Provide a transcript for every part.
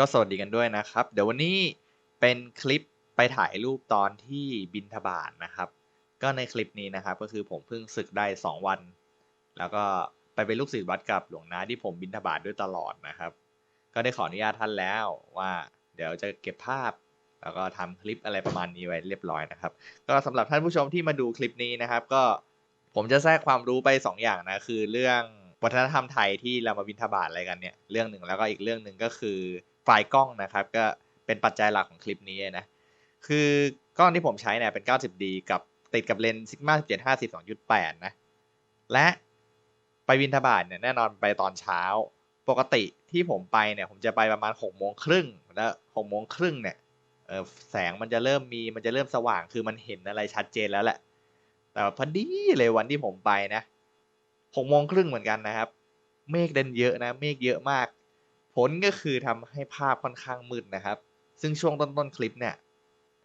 ก็สวัสดีกันด้วยนะครับ เดี๋ยววันนี้เป็นคลิปไปถ่ายรูปตอนที่บินทบาทนะครับ ก็ในคลิปนี้นะครับก็คือผมเพิ่งศึกได้ 2 วัน แล้วก็ไปเป็นลูกศิษย์วัดกับหลวงนาที่ผมบินทบาทด้วยตลอดนะครับ ก็ได้ขออนุญาตท่านแล้วว่า เดี๋ยวจะเก็บภาพ แล้วก็ทำคลิปอะไรประมาณนี้ไว้เรียบร้อยนะครับ ก็สำหรับท่านผู้ชมที่มาดูคลิปนี้นะครับ ก็ผมจะแทรกความรู้ไป 2 อย่างนะคือเรื่องวัฒนธรรมไทยที่เรามาบินทบาทอะไรกันเนี่ยเรื่องหนึ่งแล้วก็อีกเรื่องหนึ่งก็คือ ล์กล้องนะครับ ก็เป็นปัจจัยหลักของคลิปนี้นะ คือกล้องที่ผมใช้เนี่ยเป็น 90D กับติดกับเลนส์ Sigma 17 50 2.8 นะ และไปบินทบาทเนี่ยแน่นอนไปตอนเช้า ปกติที่ผมไปเนี่ยผมจะไปประมาณ6โมงครึ่งแล้ว6โมงครึ่งเนี่ยแสงมันจะเริ่มมีมันจะเริ่มสว่างคือมันเห็นอะไรชัดเจนแล้วแหละ แต่พอดีเลยวันที่ผมไปนะหกโมงครึ่งเหมือนกันนะครับ เมฆเด่นเยอะนะ เมฆเยอะมาก ลก็คือทำให้ภาพค่อนข้างมืดนะครับ ซึ่งช่วงต้นๆคลิปเนี่ย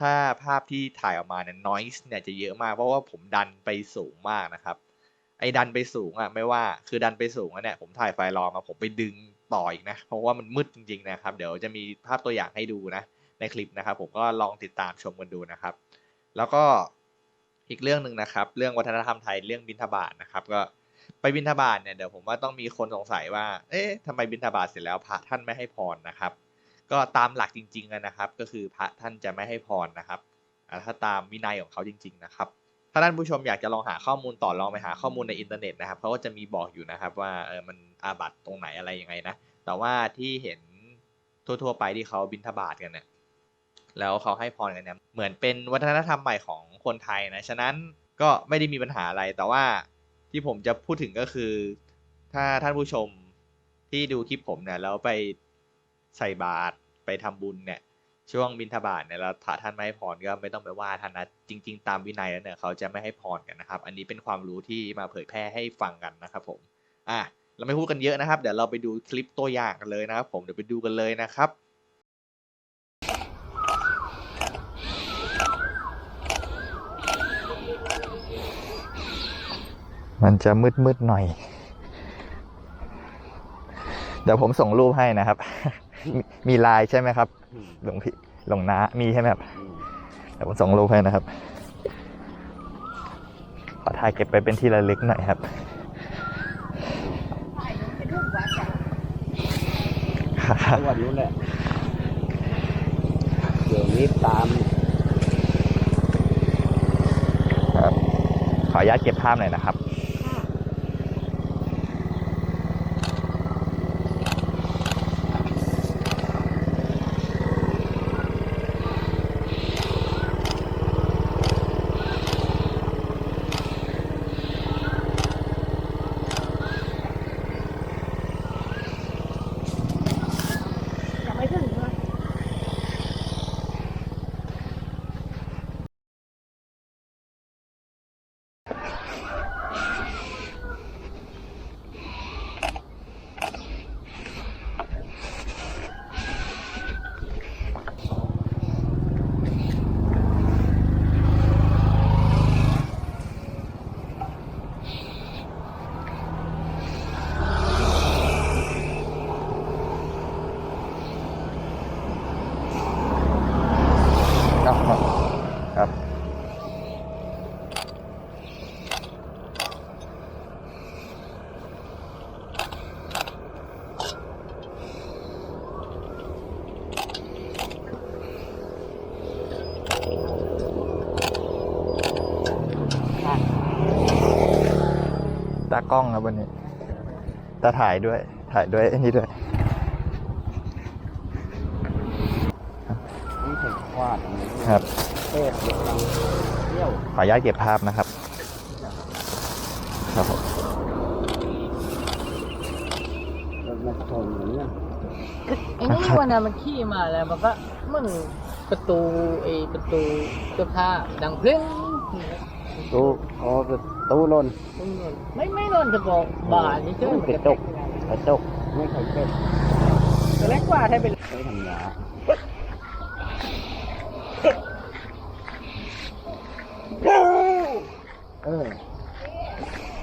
ถ้าภาพที่ถ่ายออกมาเนี่ย noise เนี่ยจะเยอะมากเพราะว่าผมดันไปสูงมากนะครับ ไอ้ดันไปสูงอะไม่ว่า คือดันไปสูงอะเนี่ยผมถ่ายไฟล์รอมาผมไปดึงต่ออีกนะ เพราะว่ามันมืดจริงๆนะครับ เดี๋ยวจะมีภาพตัวอย่างให้ดูนะในคลิปนะครับ ผมก็ลองติดตามชมกันดูนะครับ แล้วก็อีกเรื่องหนึ่งนะครับ เรื่องวัฒนธรรมไทยเรื่องบิณฑบาตนะครับ ก็ ไปบิณฑบาตเนี่ยเดี๋ยวผมว่าต้องมีคนสงสัยว่า เอ๊ะทำไมบิณฑบาตเสร็จแล้วพระท่านไม่ให้พรนะครับ ก็ตามหลักจริงๆนะครับ ก็คือพระท่านจะไม่ให้พรนะครับถ้าตามวินัยของเขาจริง ๆ นะครับ ถ้าท่านผู้ชมอยากจะลองหาข้อมูลต่อลองไปหาข้อมูลในอินเทอร์เน็ตนะครับเขาก็จะมีบอกอยู่นะครับ ว่าเออมันอาบัตตรงไหนอะไรยังไงนะ แต่ว่าที่เห็นทั่ว ๆ ไปที่เขาบิณฑบาตกันเนี่ยแล้วเขาให้พรกันเนี่ยเหมือนเป็นวัฒนธรรมใหม่ของคนไทยนะ ฉะนั้นก็ไม่ได้มีปัญหาอะไร แต่ว่า ที่ผมจะพูดถึงก็คือ ถ้าท่านผู้ชมที่ดูคลิปผมเนี่ยแล้วไปใส่บาตรไปทำบุญเนี่ย ช่วงบิณฑบาตเนี่ยแล้วพระท่านไม่ให้พรก็ไม่ต้องไปว่าท่านนะจริง ๆ ตามวินัยแล้วเนี่ยเขาจะไม่ให้พรกันนะครับ อันนี้เป็นความรู้ที่มาเผยแพร่ให้ฟังกันนะครับ ผมอะเราไม่พูดกันเยอะนะครับ เดี๋ยวเราไปดูคลิปตัวอย่างกันเลยนะครับ ผมเดี๋ยวไปดูกันเลยนะครับ มันจะมืดมืดๆหน่อย เดี๋ยวผมส่งรูปให้นะครับ มีมีไลน์ใช่ไหมครับ หลวงพี่หลวงนามีใช่ไหมครับ เดี๋ยวผมส่งรูปให้นะครับ ขอถ่ายเก็บไปเป็นที่ระลึกหน่อยครับทุกวันนู้นแหละเดี๋ยวนี้ตามครับขออนุญาตเก็บภาพหน่อยนะครับ กล้องครับวันนี้ตาถ่ายด้วย ถ่ายด้วยไอันนี้ด้วยนี่ถึงวาดอันนี้ครับเทพเด็กลังเที่ยวขออนุญาตเก็บภาพนะครับ ครับผมรถมาชนอย่างเนี้ยไอ้นี่วันนั้นมันขี่มาแล้วมันก็เหมันประตูไอ้ประตูเสื้อผ้าดังเพลง ตู้อ๋อตู้ลนไม่ไม่นอนจะบอกบานนี่เจ้ากระจกกระจกไม่เคยเป็นตัวเล็กกว่าให้เป็นใช้ทำยาเออ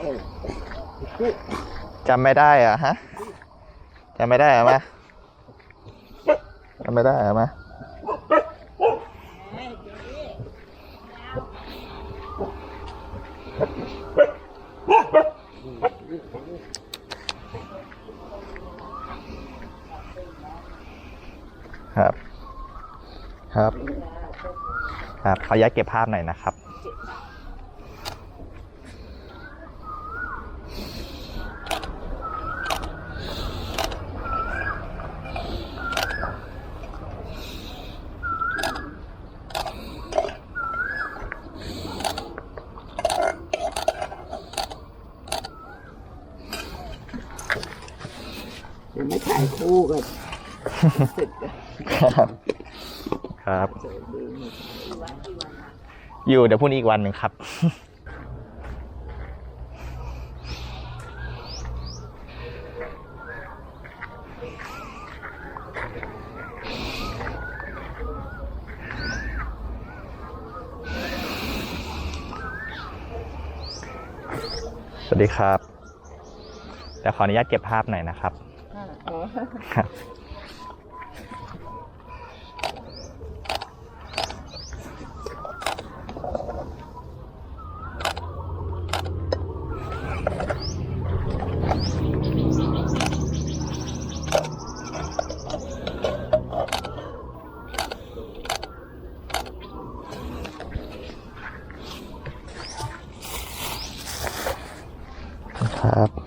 เออจำไม่ได้เหรอะฮะจำไม่ได้เหรอมาทำไม่ได้เหรอมา ครับ ครับ ครับขออนุญาตเก็บภาพหน่อยนะครับ ยังไม่ถ่ายคู่กันเสร็จกันครับ ครับ อยู่เดี๋ยวพรุ่งนี้อีกวันหนึ่งครับ สวัสดีครับเดี๋ยวขออนุญาตเก็บภาพหน่อยนะครับครับ ครับครับ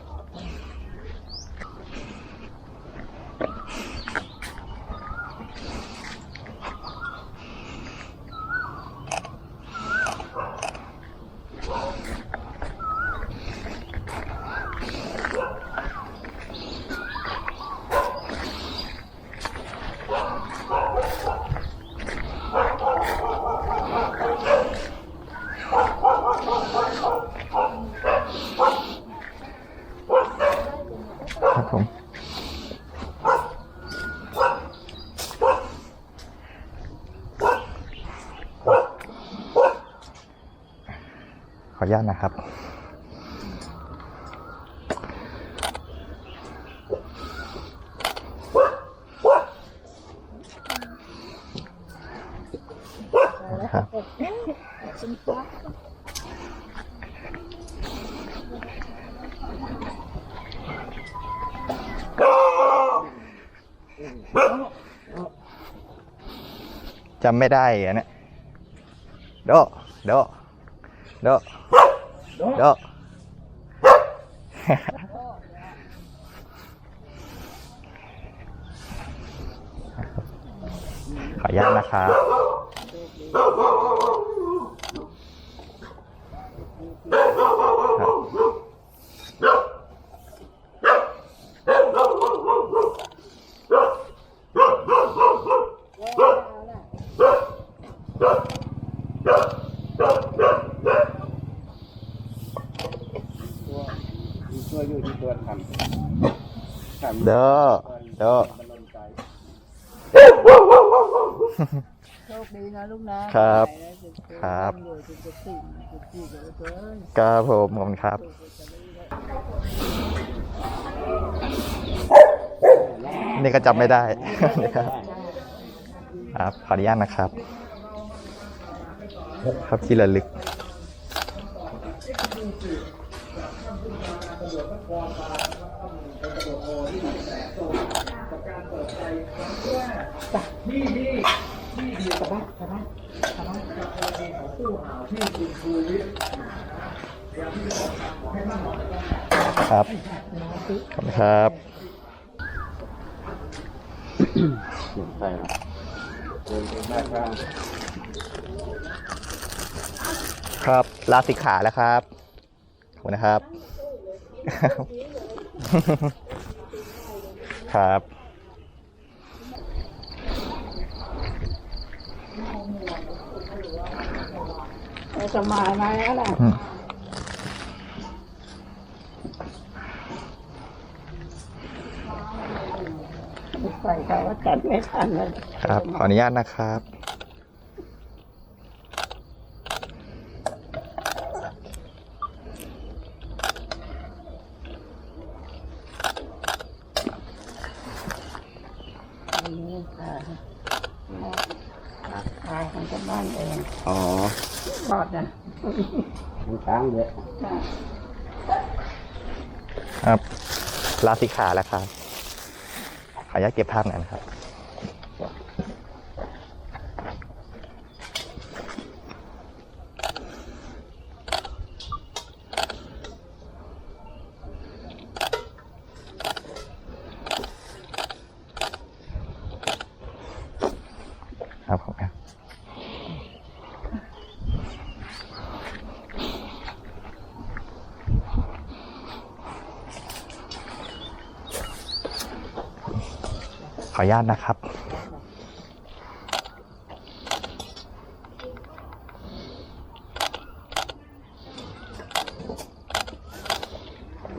ขออนุญาตนะครับ ครับ จำไม่ได้อะเนี่ยโดโด โดโดขออนุญาตนะครับมี ช่วยอยู่ที่ตัวทำทำเด้อเด้อมันลนใจโชคดีนะลูกนะครับ ครับอยู่จุดจุดสี่จุดสี่เดี๋ยวเกินครับผมขอบคุณครับนี่ก็จำไม่ได้นะครับครับขออนุญาตนะครับ ครับที่ระลึก ครับ ขอบคุณครับเสียงใส่ละเดินไปบ้าข้างครับ ลาสิกขาแล้วครับ ขอบคุณนะครับ ครับ สมายไหมอะไรอืมใส่เขาว่าจัดไม่ทันเลยครับ ขออนุญาตนะครับ อันนี้ค่ะ ตายของจะบ้านเอง อ๋อ รอดนะมันค้างเยอะครับลาสิกขาแล้วครับขออนุญาตเก็บภาพหน่อยนะครับครับ ออนุญาตนะครับ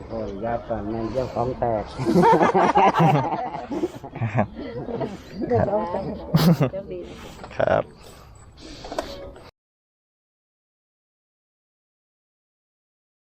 โอ้ยญาติก่อนแม่นเจ้าของแตกเดี๋ยวเราไปเดี๋ยวดี ครับ